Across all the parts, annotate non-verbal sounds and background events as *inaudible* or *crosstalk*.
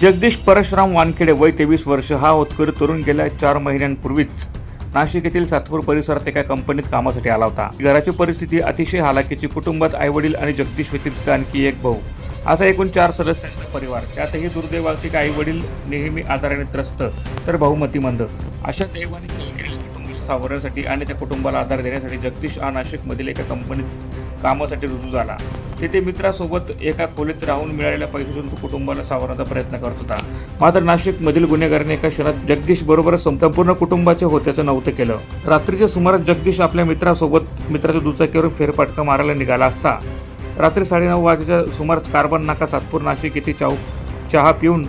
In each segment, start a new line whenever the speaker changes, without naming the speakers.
जगदीश परशुराम वानखेडे वय तेवीस वर्ष. हा होतकरी तरुण गेल्या चार महिन्यांपूर्वीच नाशिक येथील सातपूर परिसरात एका कंपनीत कामासाठी आला होता. घराची परिस्थिती अतिशय हालाकीची. कुटुंबात आईवडील आणि जगदीश व्यतिरिक्त आणखी एक भाऊ. असा एकूण चार सदस्यांचा परिवार. त्यातही दुर्दैवाची आई वडील नेहमी आजाराने त्रस्त तर बहुमती मतिमंद. अशा दैवाने कुटुंबाला सावरण्यासाठी आणि त्या कुटुंबाला आधार देण्यासाठी जगदीश हा नाशिकमधील एका कंपनीत कामासाठी रुजू झाला. तेथे मित्रासोबत एका खोलीत राहून मिळालेल्या पैशातून तो कुटुंबाला सावरण्याचा प्रयत्न करत होता. मात्र नाशिकमधील गुन्हेगाराने एका क्षणात जगदीश बरोबर संपूर्ण कुटुंबाचे होत्याचं नव्हतं केलं. रात्रीच्या सुमारास जगदीश आपल्या मित्रासोबत मित्राच्या दुचाकीवर फेरफटका मारायला निघाला असता. रात्री साडेनऊ वाजेच्या सुमारास कार्बन नाका सातपूर नाशिक येथे चाऊ चहा पिऊन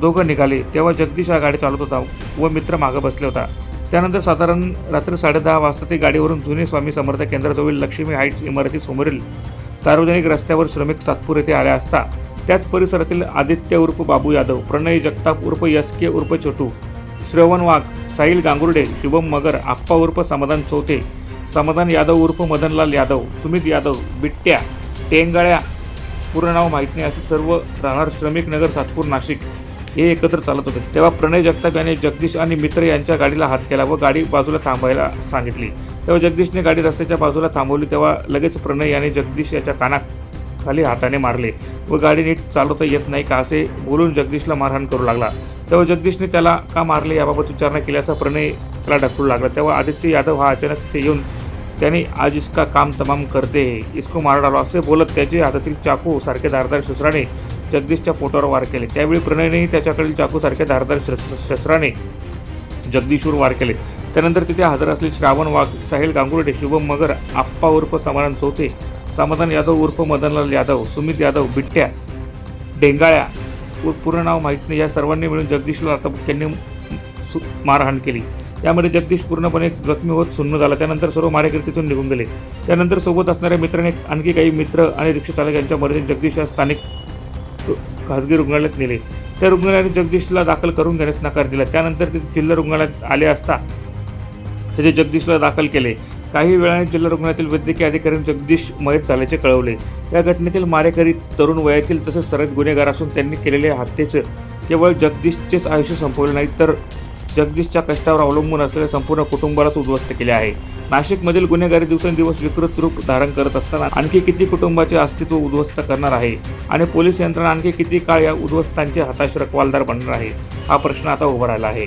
दोघं निघाले. तेव्हा जगदीश हा गाडी चालवत होता व मित्र मागं बसले होता. त्यानंतर साधारण रात्री साडेदहा वाजता ते गाडीवरून जुने स्वामी समर्थ केंद्राजवळील लक्ष्मी हाईट्स इमारतीसमोरील सार्वजनिक रस्त्यावर श्रमिक सातपूर येथे आले असता त्याच परिसरातील आदित्य उर्फ बाबू यादव प्रणय जगताप उर्फ यस के उर्फ छोटू श्रवण वाघ साहिल गांगुर्डे शुभम मगर आप्पा उर्फ समाधान चौथे समाधान यादव उर्फ मदनलाल यादव सुमित यादव बिट्ट्या टेंगाळ्या पूर्ण नाव माहीत नाही असे सर्व राहणार श्रमिक नगर सातपूर नाशिक. हे एकत्र चालत होते. तेव्हा प्रणय जगताप याने जगदीश आणि मित्र यांच्या गाडीला हात केला व गाडी बाजूला थांबायला सांगितली. तेव्हा जगदीशने गाडी रस्त्याच्या बाजूला थांबवली तेव्हा लगेच प्रणय याने जगदीश याच्या कानाखाली हाताने मारले व गाडी नीट चालवता येत नाही का असे बोलून जगदीशला मारहाण करू लागला. तेव्हा जगदीशने त्याला का मारले याबाबत विचारणा केली असा प्रणय त्याला ढकलू लागला. तेव्हा आदित्य यादव हा अचानक ते येऊन त्याने आज इसका काम तमाम करते इसको मार डालो असे बोलत त्याचे हातातील चाकू सारखे धारदार शस्त्राने जगदीशच्या पोटावर वार केले. त्यावेळी प्रणयनेही त्याच्याकडील चाकू सारख्या धारदार शस्त्राने जगदीशवर वार केले. त्यानंतर तिथे हजर असलेले श्रावण वाघ साहिल गांगुर्डे शुभम मगर आप्पा उर्फ समाधान चौथे समाधान यादव उर्फ मदनलाल यादव सुमित यादव बिट्ट्या डेंगाळ्या व पूर्ण नाव माहीत नाही. या सर्वांनी मिळून जगदीशला आता त्यांनी सु- मारहाण केली. त्यामध्ये जगदीश पूर्णपणे जखमी होत सुन्न झाला. त्यानंतर सर्व मारेकरी तिथून निघून गेले. त्यानंतर सोबत असणाऱ्या मित्राने आणखी काही मित्र आणि रिक्षाचालक यांच्या मदतीने जगदीश या स्थानिक खाजगी रुग्णालयात नेले. त्या रुग्णालयाने जगदीशला दाखल करून घेण्यास नकार दिला. त्यानंतर ते जिल्हा रुग्णालयात आले असता त्याचे जगदीशला दाखल केले काही वेळाने जिल्हा रुग्णालयातील वैद्यकीय अधिकाऱ्यांनी जगदीश मयत झाल्याचे कळवले. या घटनेतील मारेकरी तरुण वयातील तसेच सरळ गुन्हेगार असून त्यांनी केलेल्या हत्येचं केवळ जगदीशचेच आयुष्य संपवले नाही तर जगदीशच्या कष्टावर अवलंबून असलेल्या संपूर्ण कुटुंबालाच उद्ध्वस्त केले आहे. नाशिकमधील गुन्हेगारी दिवसेंदिवस विकृत रूप धारण करत असताना आणखी किती कुटुंबाचे अस्तित्व उद्ध्वस्त करणार आहे आणि पोलीस यंत्रणा आणखी किती काळ या उद्ध्वस्तांचे हताश रखवालदार बनणार आहे हा प्रश्न आता उभा राहिला आहे.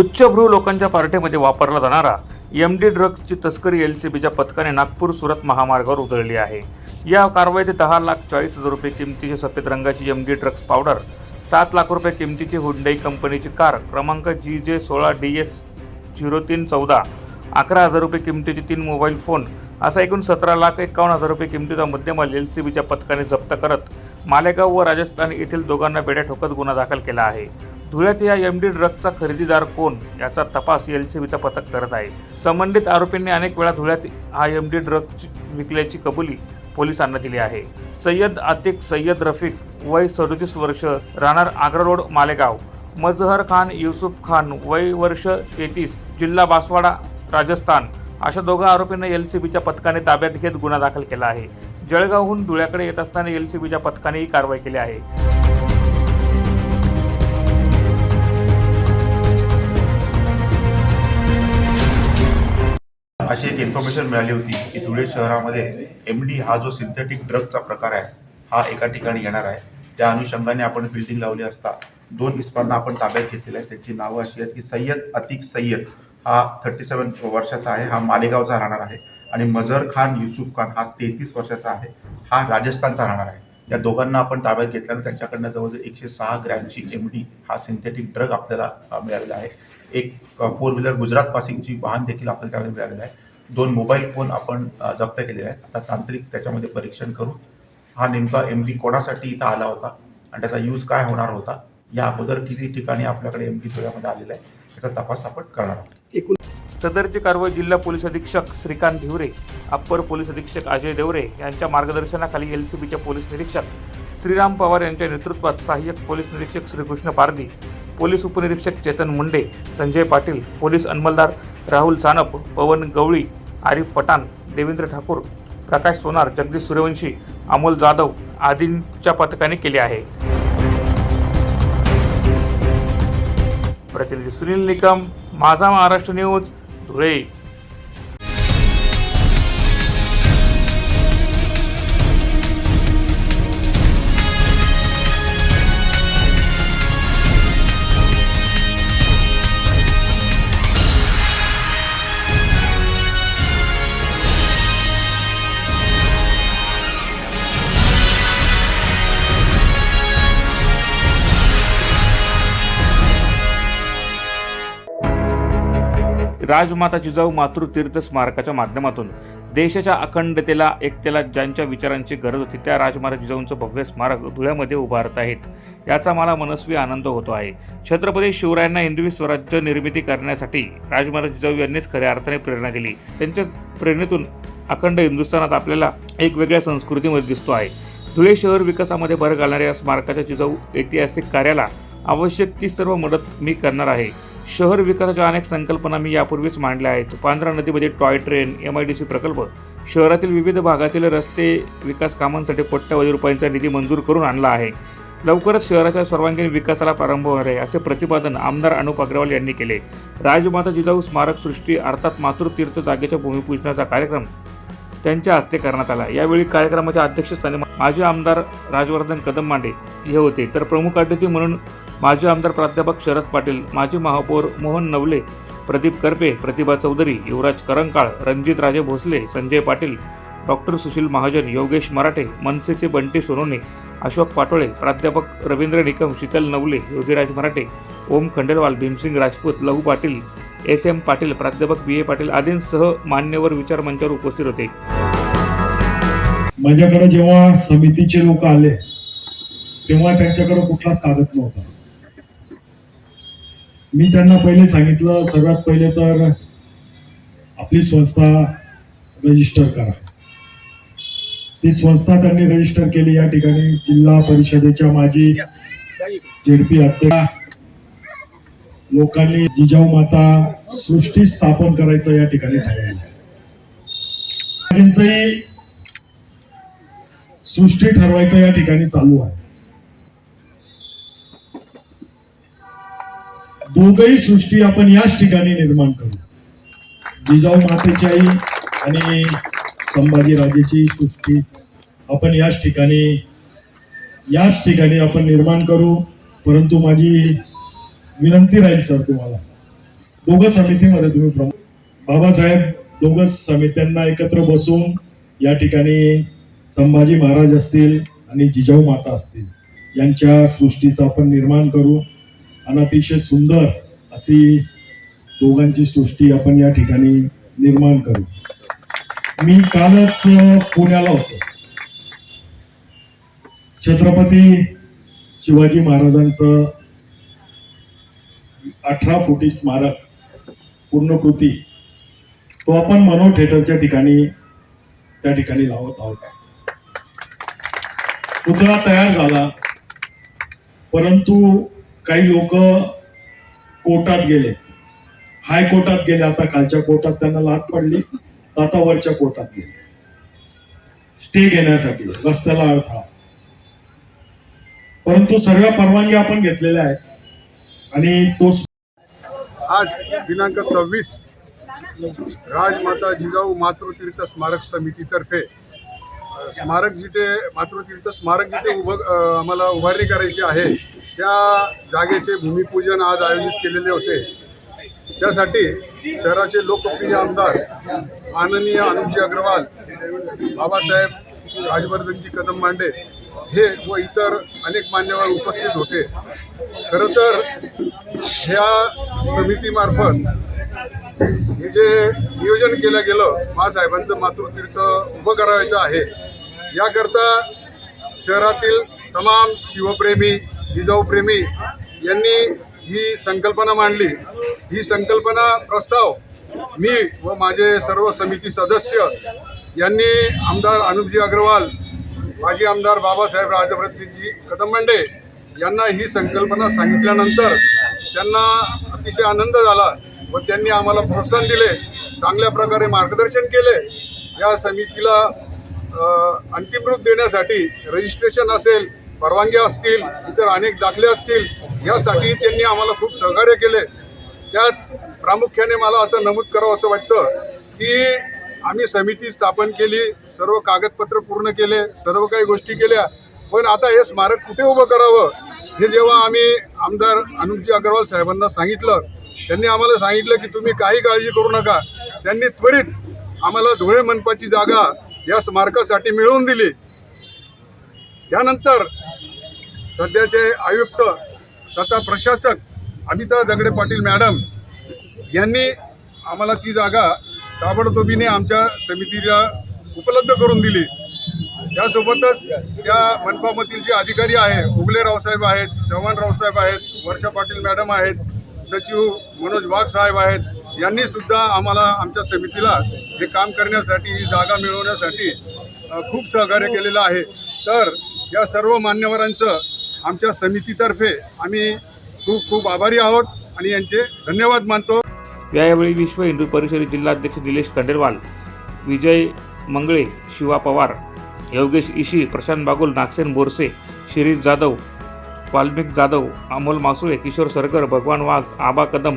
उच्चभ्रू लोकांच्या पार्टीमध्ये वापरला जाणारा एम डी ड्रग्सची तस्करी एल सी बीच्या पथकाने नागपूर सुरत महामार्गावर उधळली आहे. या कारवाईत दहा लाख चाळीस हजार रुपये किमतीची सफेद रंगाची एम डी ड्रग्स पावडर सात लाख रुपये किमतीची हुंडई कंपनीची कार क्रमांक जी जे सोळा डी एस झिरो तीन चौदा अकरा हजार रुपये किमतीचे तीन मोबाईल फोन असा एकूण सतरा लाख एकावन्न हजार रुपये किमतीचा मुद्देमाल एल सी बीच्या पथकाने जप्त करत मालेगाव व राजस्थान येथील दोघांना बेड्या ठोकत गुन्हा दाखल केला आहे. धुळ्यात या एम डी ड्रगचा खरेदीदार कोण याचा तपास एल सी बीचा पथक करत आहे. संबंधित आरोपींनी अनेक वेळा धुळ्यात हा एम डी ड्रग विकल्याची कबुली पोलिसांना दिली आहे. सय्यद आतिक सय्यद रफिक वय सदोतीस वर्ष राहणार आग्रा रोड मालेगाव. मजहर खान युसुफ खान वय वर्ष तेहतीस जिल्हा बासवाडा राजस्थान. अशा दोघा आरोपींना एल सी बीच्या पथकाने ताब्यात घेत गुन्हा दाखल केला आहे. जळगावहून धुळ्याकडे येत असताना एल सी बीच्या पथकाने ही कारवाई केली आहे.
अशी एक इन्फॉर्मेशन मिळाली होती की धुळे शहरामध्ये एम डी हा जो सिंथेटिक ड्रगचा प्रकार आहे हा एका ठिकाणी येणार आहे. त्या अनुषंगाने आपण फिल्डिंग लावली असता दोन इस्मांना आपण ताब्यात घेतलेलं आहे त्यांची नावं अशी आहेत की सय्यद अतिक सय्यद हा थर्टी सेवन वर्षाचा आहे हा मालेगावचा राहणार आहे. आणि मझर खान युसुफ खान हा तेहतीस वर्षाचा आहे हा राजस्थानचा राहणार आहे. या दोघांना आपण ताब्यात घेतल्यानं त्यांच्याकडनं जवळजवळ एकशे सहा ग्रॅमची एम डी हा सिंथेटिक ड्रग आपल्याला मिळालेला आहे. एक फोर व्हीलर गुजरात पासिंगची वाहन देखील आपल्याला त्यावेळी मिळालेलं आहे. दोन मोबाईल फोन आपण जप्त केलेले आहेत. आता तांत्रिक त्याच्यामध्ये परीक्षण करून हा नेमका एम डी कोणासाठी इथं आला होता आणि त्याचा यूज काय होणार होता या अगोदर किती ठिकाणी आपल्याकडे एम डी धुळ्यामध्ये आलेला आहे याचा तपास आपण करणार आहोत.
सदरची कारवाई जिल्हा पोलीस अधीक्षक श्रीकांत धिवरे अप्पर पोलीस अधीक्षक अजय देवरे यांच्या मार्गदर्शनाखाली एल सी बीच्या पोलीस निरीक्षक श्रीराम पवार यांच्या नेतृत्वात सहाय्यक पोलीस निरीक्षक श्रीकृष्ण पारदी पोलीस उपनिरीक्षक चेतन मुंडे संजय पाटील पोलीस अंमलदार राहुल सानप पवन गवळी आरिफ पठाण देवेंद्र ठाकूर प्रकाश सोनार जगदीश सूर्यवंशी अमोल जाधव आदींच्या पथकाने केले आहे. प्रतिनिधी सुनील निकम माझा महाराष्ट्र न्यूज धुळे राजमाता जिजाऊ मातृतीर्थ स्मारकाच्या माध्यमातून. देशाच्या अखंडतेला एकतेला ज्यांच्या विचारांची गरज होती त्या राजमाता जिजाऊंचं भव्य स्मारक धुळ्यामध्ये उभारत आहेत. याचा मला मनस्वी आनंद होतो आहे. छत्रपती शिवरायांना हिंदवी स्वराज्य निर्मिती करण्यासाठी राजमाता जिजाऊ यांनीच खऱ्या अर्थाने प्रेरणा दिली. त्यांच्या प्रेरणेतून अखंड हिंदुस्थानात आपल्याला एक वेगळ्या संस्कृतीमध्ये दिसतो आहे. धुळे शहर विकासामध्ये भर घालणाऱ्या या स्मारकाच्या जिजाऊ ऐतिहासिक कार्याला आवश्यक ती सर्व मदत मी करणार आहे. शहर विकासाच्या अनेक संकल्पना मी यापूर्वीच मांडल्या आहेत. पांढरा नदीमध्ये toy train M I D C प्रकल्प शहरातील विविध भागातील रस्ते विकास कामांसाठी कोट्यावधी रुपयांचा निधी मंजूर करून आणला आहे. लवकरच शहराच्या सर्वांगीण विकासाला प्रारंभ होणार आहे असे प्रतिपादन आमदार अनुप अग्रवाल यांनी केले. राजमाता जिजाऊ स्मारक सृष्टी अर्थात मातृतीर्थ जागेच्या भूमिपूजनाचा कार्यक्रम त्यांच्या हस्ते करण्यात आला. यावेळी कार्यक्रमाच्या अध्यक्षस्थानी माजी आमदार राजवर्धन कदम मांडे हे होते. तर प्रमुख अतिथी म्हणून माजी आमदार प्राध्यापक शरद पाटील माजी महापौर मोहन नवले प्रदीप करपे प्रतिभा चौधरी युवराज करंकाळ रणजित राजे भोसले संजय पाटील डॉक्टर सुशील महाजन योगेश मराठे मनसेचे बंटी सोनोने अशोक पाटोळे प्राध्यापक रवींद्र निकम शीतल नवले योगीराज मराठे ओम खंडेलवाल भीमसिंग राजपूत लहू पाटील एस एम पाटील प्राध्यापक बी ए पाटील आदींसह मान्यवर विचार मंचावर उपस्थित होते.
माझ्याकडे जेव्हा समितीचे लोक आले तेव्हा त्यांच्याकडे कुठलाच कागद नव्हता. मी त्यांना पहिले सांगितलं सगळ्यात पहिले तर आपली संस्था रजिस्टर करा. ती संस्था त्यांनी रजिस्टर केली या ठिकाणी जिल्हा परिषदेच्या माजी जेडपी अध्यक्ष लोकांनी जिजाऊ माता सृष्टी स्थापन करायचं या ठिकाणी ठरवलं. सृष्टी ठरवायचं या ठिकाणी चालू आहे. भोगई सृष्टी आपण याच ठिकाणी निर्माण करू. जिजाऊ मातेची आई आणि संभाजी राजेची सृष्टी आपण याच ठिकाणी याच ठिकाणी आपण निर्माण करू. परंतु माझी विनंती राहील सर तुम्हाला दोघं समितीमध्ये तुम्ही प्रमुख बाबासाहेब दोघं समित्यांना एकत्र बसून या ठिकाणी संभाजी महाराज असतील आणि जिजाऊ माता असतील यांच्या सृष्टीचं आपण निर्माण करू. आणि अतिशय सुंदर अशी दोघांची सृष्टी आपण या ठिकाणी निर्माण करू. मी कालच पुण्याला होतो. छत्रपती शिवाजी महाराजांचं अठरा फुटी स्मारक पूर्णकृती तो आपण मनो थिएटरच्या ठिकाणी त्या ठिकाणी लावत आहोत. पुतळा तयार झाला परंतु काही लोक कोर्टात गेले. हाय कोर्टात गेले. आता खालच्या कोर्टात त्यांना लाट पडली. आता वरच्या कोर्टात गेले. स्टे घेण्यासाठी रस्त्याला अडथळा. परंतु सर्व परवानगी आपण घेतलेल्या आहेत. आणि तो
आज दिनांक सव्वीस राजमाता जिजाऊ मातृतीर्थ स्मारक समितीतर्फे स्मारक जिथे मातृतीर्थ स्मारक जिथे उभं आम्हाला उभारणी करायची आहे त्या जागेचे भूमिपूजन आज आयोजित केलेले होते. त्यासाठी शहराचे लोकप्रिय आमदार माननीय अनुजी अग्रवाल बाबासाहेब राजवर्धनजी कदम मांडे हे व इतर अनेक मान्यवर उपस्थित होते. खरं तर ह्या समितीमार्फत हे जे नियोजन केलं गेलं मासाहेबांचं मातृतीर्थ उभं करायचं आहे याकरता शहरातील तमाम शिवप्रेमी जिजाऊप्रेमी यांनी ही संकल्पना मांडली. ही संकल्पना प्रस्ताव मी व माझे सर्व समिती सदस्य यांनी आमदार अनुपजी अग्रवाल माजी आमदार बाबासाहेब राजप्रतिजी कदमबंडे यांना ही संकल्पना सांगितल्यानंतर त्यांना अतिशय आनंद झाला व त्यांनी आम्हाला प्रोत्साहन दिले चांगल्या प्रकारे मार्गदर्शन केले. या समितीला अंतिम रूप देण्यासाठी रजिस्ट्रेशन असेल परवानग्या असतील इतर अनेक दाखले असतील यासाठी त्यांनी आम्हाला खूप सहकार्य केले. त्यात प्रामुख्याने मला असं नमूद करावं असं वाटतं की आम्ही समिती स्थापन केली सर्व कागदपत्र पूर्ण केले सर्व काही गोष्टी केल्या. पण आता हे स्मारक कुठे उभं करावं? हे जेव्हा आम्ही आमदार अनुपजी अग्रवाल साहेबांना सांगितलं त्यांनी आम्हाला सांगितलं की तुम्ही काही काळजी करू नका. त्यांनी त्वरित आम्हाला धुळे मनपाची जागा या स्मारकासाठी मिळवून दिली. त्यानंतर सध्याचे आयुक्त तथा प्रशासक अमिता दगडे पाटील मॅडम यांनी आम्हाला ती जागा ताबडतोबीने आमच्या समितीला उपलब्ध करून दिली. त्यासोबतच त्या मनपामधील जे अधिकारी आहे उगले रावसाहेब आहेत चव्हाण रावसाहेब आहेत वर्षा पाटील मॅडम आहेत सचिव मनोज वाघ साहेब आहेत यांनी सुद्धा आम्हाला आमच्या समितीला हे काम करण्यासाठी ही जागा मिळवण्यासाठी खूप सहकार्य केलेलं आहे. तर या सर्व मान्यवरांचं आमच्या समितीतर्फे आम्ही खूप खूप आभारी आहोत आणि यांचे धन्यवाद मानतो.
यावेळी विश्व हिंदू परिषदेचे जिल्हाध्यक्ष निलेश खंडेलवाल विजय मंगळे शिवा पवार योगेश इशी प्रशांत बागुल नागसेन बोरसे शिरीष जाधव वाल्मिक जाधव अमोल मासुळे किशोर सरगर भगवान वाघ आबा कदम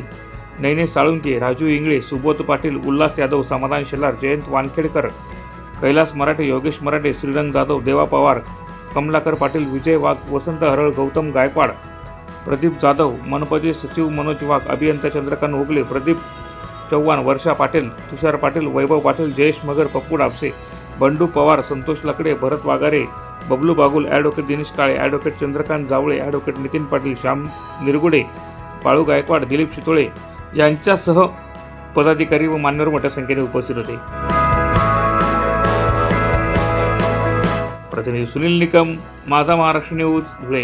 नैने साळुंके राजू इंगळे सुबोध पाटील उल्हास यादव समाधान शेलार जयंत वानखेडकर कैलास मराठे योगेश मराठे श्रीरंग जाधव देवा पवार कमलाकर पाटील विजय वाघ वसंत हरळ गौतम गायकवाड प्रदीप जाधव मनपचे सचिव मनोज वाघ अभियंता Chandrakant Ogale Pradeep Chavan Varsha Patil Tushar Patil Vaibhav Patil Jayesh Magar Pappu Dapse Bandu Pawar Santosh Lakde Bharat Waghare Bablu Bagul advocate Dinesh Kale advocate Chandrakant Jawale advocate Nitin Patil Shyam Nirgude Balu Gaikwad Dilip Shitole यांच्यासह पदाधिकारी व मान्यवर मोठ्या संख्येने उपस्थित होते. प्रतिनिधी Sunil Nikam Majha Maharashtra news Dhule.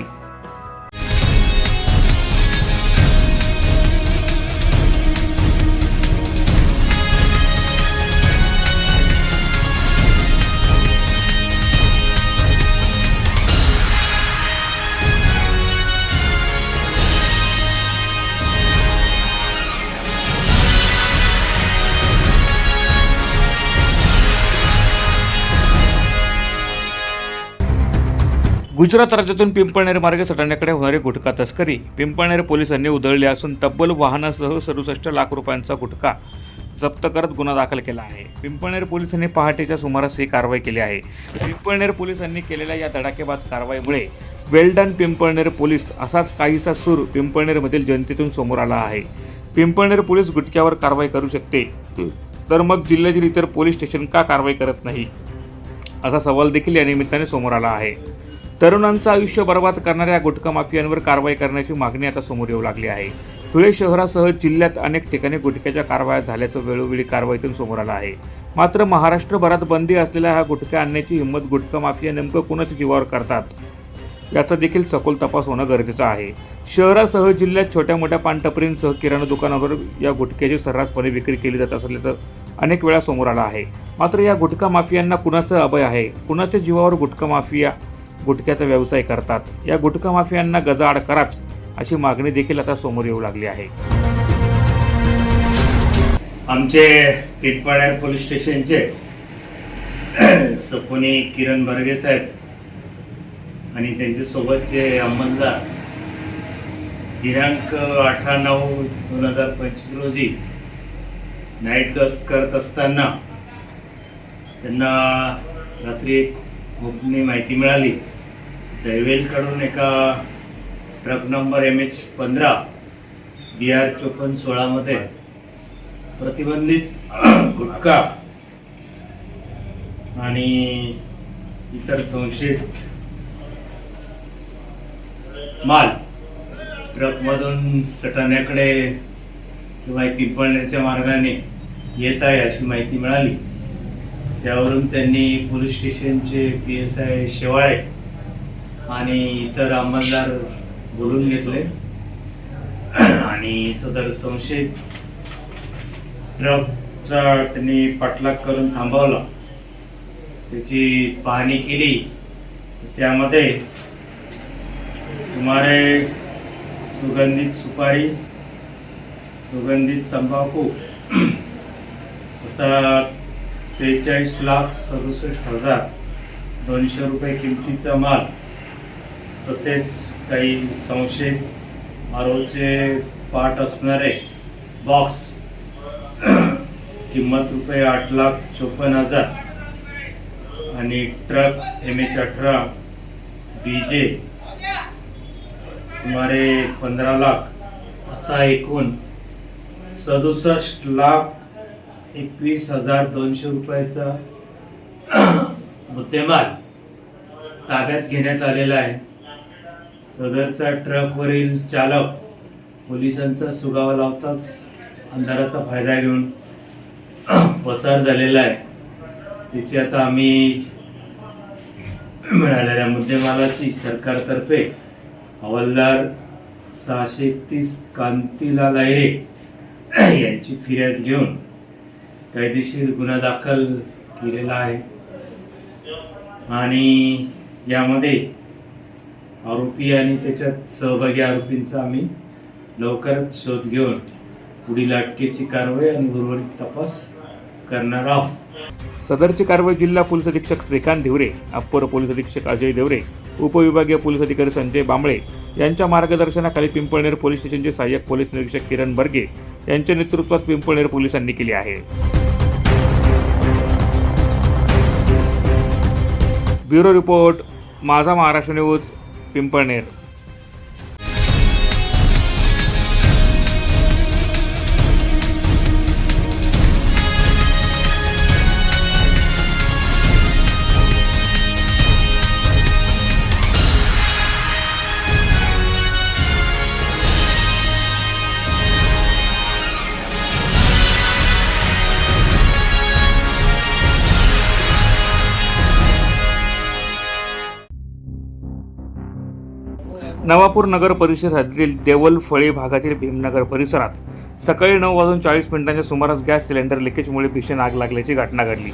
Gujarat राज्यातून पिंपळनेर मार्गे सटाण्याकडे होणारी गुटखा तस्करी. पिंपळनेर पोलिसांनी उधळली असून तब्बल वाहनासह सदुसष्ट लाख रुपयांचा गुटखा जप्त करत गुन्हा दाखल केला आहे. पिंपळनेर पोलिसांनी पहाटेच्या सुमारास ही कारवाई केली आहे. पिंपळनेर पोलिसांनी केलेल्या या धडाकेबाज कारवाईमुळे वेल्डन पिंपळनेर पोलीस असाच काहीसा सूर पिंपळनेरमधील जनतेतून समोर आला आहे. पिंपळनेर पोलीस गुटख्यावर कारवाई करू शकते. तर मग जिल्ह्यातील इतर पोलीस स्टेशन का कारवाई करत नाही? असा सवाल देखील या निमित्ताने समोर आला आहे. तरुणांचं आयुष्य बर्बाद करणाऱ्या गुटखा माफियांवर कारवाई करण्याची मागणी आता समोर येऊ लागली आहे. धुळे शहरासह जिल्ह्यात अनेक ठिकाणी गुटख्याच्या कारवाया झाल्याचं वेळोवेळी कारवाईतून समोर आलं आहे. मात्र महाराष्ट्रभरात बंदी असलेल्या हा गुटख्या आणण्याची हिंमत गुटखा माफिया नेमकं कुणाच जीवावर करतात याचा देखील सखोल तपास होणं गरजेचं आहे. शहरासह जिल्ह्यात छोट्या मोठ्या पानटपरींसह किराणा दुकानावर या गुटख्याची सर्रासपणे विक्री केली जात असल्याचं अनेक वेळा समोर आलं आहे. मात्र या गुटखा माफियांना कुणाचं अभय आहे? कुणाच्या जीवावर गुटखा माफिया गुटख्याचा व्यवसाय करतात. या गुटखा माफियांना गजाआड कराच अशी मागणी देखील आता समोर येऊ लागली आहे.
आमचे पिंपळनेर पोलीस स्टेशनचे सपोनी किरण बर्गे साहेब आणि त्यांच्यासोबतचे अंमलदार दिनांक अठरा नऊ दोन हजार पंचवीस रोजी नाईट गस्त करत असताना त्यांना रात्री ग्रुपनी गोपनीय माहिती मिळाली. दैवेलकडून एका ट्रक नंबर एम एच पंधरा बी आर चोपन्न सोळामध्ये प्रतिबंधित *clears throat* गुटखा आणि इतर संशयित माल ट्रकमधून सटाण्याकडे किंवा पिंपळनेरच्या मार्गाने येत आहे अशी माहिती मिळाली. त्यावरून त्यांनी पोलीस स्टेशनचे पी एस आय शेवाळे आणि इतर अंमलदार बोलून घेतले. आणि सदर संशयित ट्रकचा त्यांनी पाठलाग करून थांबवला. त्याची पाहणी केली. त्यामध्ये सुमारे सुगंधित सुपारी सुगंधित तंबाखू *clears throat* असा त्रेचाळीस लाख सदुसष्ट हजार दोनशे रुपये किमतीचा माल. तसेच काही संशयित आरोचे पाठ असणारे बॉक्स किंमत रुपये आठ लाख चोपन्न हजार. आणि ट्रक एम एच अठरा बी जे सुमारे पंधरा लाख असा एकूण सदुसष्ट लाख एकवीस हजार दोनशे रुपयाचा *clears throat* मुद्देमाल ताब्यात घेण्यात आलेला आहे. सदरचा ट्रकवरील चालक पोलिसांचा सुगावा लावताच अंधाराचा फायदा घेऊन *clears throat* पसार झालेला आहे. त्याची आता आम्ही मिळालेल्या मुद्देमालाची सरकारतर्फे हवालदार सहाशे एकतीस कांतीलाल आयरे *clears throat* यांची फिर्याद घेऊन कायदेशीर गुन्हा दाखल केलेला आहे. आणि यामध्ये आरोपी आणि त्याच्यात सहभागी आरोपींचा आम्ही लवकरच शोध घेऊन पुढील अटकेची कारवाई आणि उर्वरित तपास करणार आहोत.
सदरची कारवाई जिल्हा पोलीस अधीक्षक श्रीकांत देवरे अप्पर पोलीस अधीक्षक अजय देवरे उपविभागीय पोलीस अधिकारी संजय बांबळे यांच्या मार्गदर्शनाखाली पिंपळनेर पोलीस स्टेशनचे सहाय्यक पोलीस निरीक्षक किरण बर्गे यांच्या नेतृत्वात पिंपळनेर पोलिसांनी केली आहे. Bureau report Majha Maharashtra news Pimpalner. Navapur नगर परिषद हद्दीतील देवलफळी भागातील भीमनगर परिसरात सकाळी नऊ वाजून चाळीस मिनिटांच्या सुमारास गॅस सिलेंडर लिकेजमुळे भीषण आग लागल्याची घटना घडली.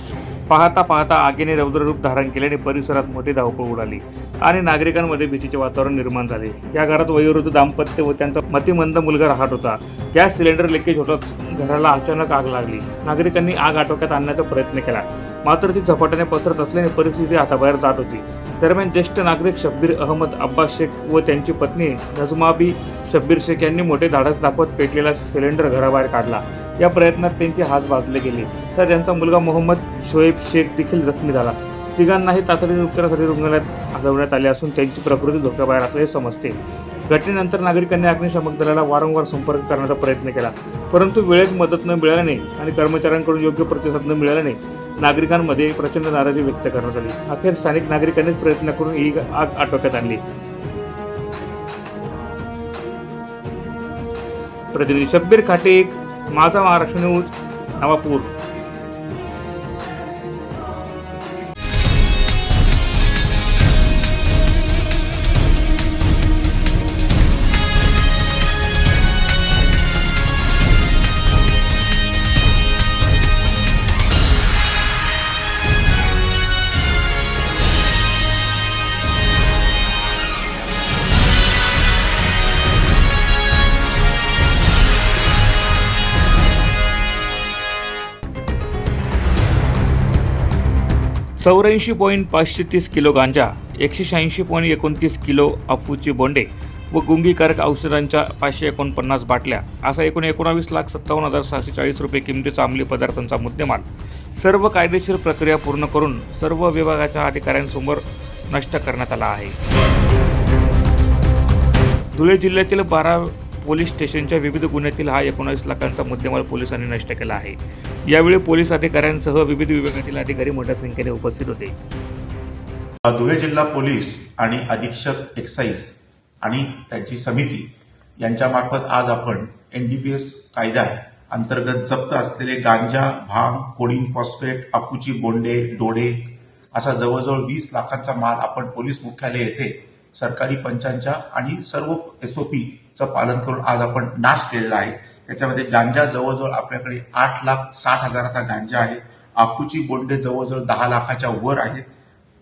पाहता पाहता आगीने रौद्ररूप धारण केल्याने परिसरात मोठी धावपळ उडाली आणि नागरिकांमध्ये भीतीचे वातावरण निर्माण झाले. या घरात वयोवृद्ध दाम्पत्य व त्यांचा मतिमंद मुलगा राहत होता. गॅस सिलेंडर लिकेज होताच घराला अचानक आग लागली. नागरिकांनी आग आटोक्यात आणण्याचा प्रयत्न केला. मात्र ती झपाट्याने पसरत असल्याने परिस्थिती हाताबाहेर जात होती. दरम्यान ज्येष्ठ नागरिक शब्बीर अहमद अब्बास शेख व त्यांची पत्नी नजमाबी शब्बीर शेख यांनी मोठे धाडस दाखवत पेटलेला सिलेंडर घराबाहेर काढला. या प्रयत्नात त्यांचे हात भाजले गेले. तर त्यांचा मुलगा मोहम्मद शोएब शेख देखील जखमी झाला. तिघांनाही तातडीने उपचारासाठी रुग्णालयात हलवण्यात आले असून त्यांची प्रकृती धोक्याबाहेर असल्याचे समजते. घटनेनंतर नागरिकांनी अग्निशामक दलाला वारंवार संपर्क करण्याचा प्रयत्न केला. परंतु वेळेत मदत न मिळाल्याने आणि कर्मचाऱ्यांकडून योग्य प्रतिसाद न मिळाल्याने नागरिकांमध्ये प्रचंड नाराजी व्यक्त करण्यात आली. अखेर स्थानिक नागरिकांनीच प्रयत्न करून ही आग आटोक्यात आणली. प्रतिनिधी शब्बीर खाटे माझा महाराष्ट्र न्यूज नवापूर. चौऱ्याऐंशी पॉईंट पाचशे तीस किलो गांजा एकशे शहाऐंशी पॉईंट एकोणतीस किलो अफूची बोंडे व गुंगीकारक औषधांच्या पाचशे एकोणपन्नास बाटल्या असा एकूण एकोणावीस लाख सत्तावन्न हजार सहाशे चाळीस रुपये किमतीचा अंमली पदार्थांचा मुद्देमाल. सर्व कायदेशीर प्रक्रिया पूर्ण करून सर्व विभागाच्या अधिकाऱ्यांसमोर नष्ट करण्यात आला आहे. धुळे जिल्ह्यातील बारा पोलीस स्टेशनच्या विविध गुन्ह्यातील हा एकोणावीस लाखांचा मुद्देमाल पोलिसांनी नष्ट केला आहे. यावेळी पोलीस अधिकाऱ्यांसह विविध विभागातील अधिकारी मोठ्या संख्येने उपस्थित होते.
धुळे जिल्हा पोलीस आणि अधीक्षक एक्साईज आणि त्यांची समिती यांच्यामार्फत आज आपण एन डी एस कायद्यात अंतर्गत जप्त असलेले गांजा भांग कोडिन फॉस्फेट अफूची बोंडे डोडे असा जवळजवळ वीस लाखांचा माल आपण पोलीस मुख्यालय येथे सरकारी पंचांच्या आणि सर्व चं पालन करून आज आपण नाश केलेला आहे. त्याच्यामध्ये गांजा जवळजवळ आपल्याकडे आठ लाख साठ हजाराचा गांजा आहे. आफूची बोंडे जवळजवळ दहा लाखाच्या वर आहेत.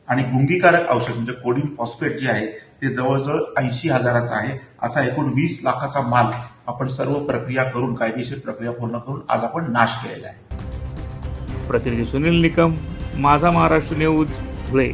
आणि गुंगीकारक औषध म्हणजे कोडिन फॉस्फेट जे आहे ते जवळजवळ ऐंशी हजाराचा आहे. असा एकूण वीस लाखाचा माल आपण सर्व प्रक्रिया करून कायदेशीर प्रक्रिया पूर्ण करून आज आपण नाश केलेला आहे.
प्रतिनिधी सुनील निकम माझा महाराष्ट्र न्यूज धुळे.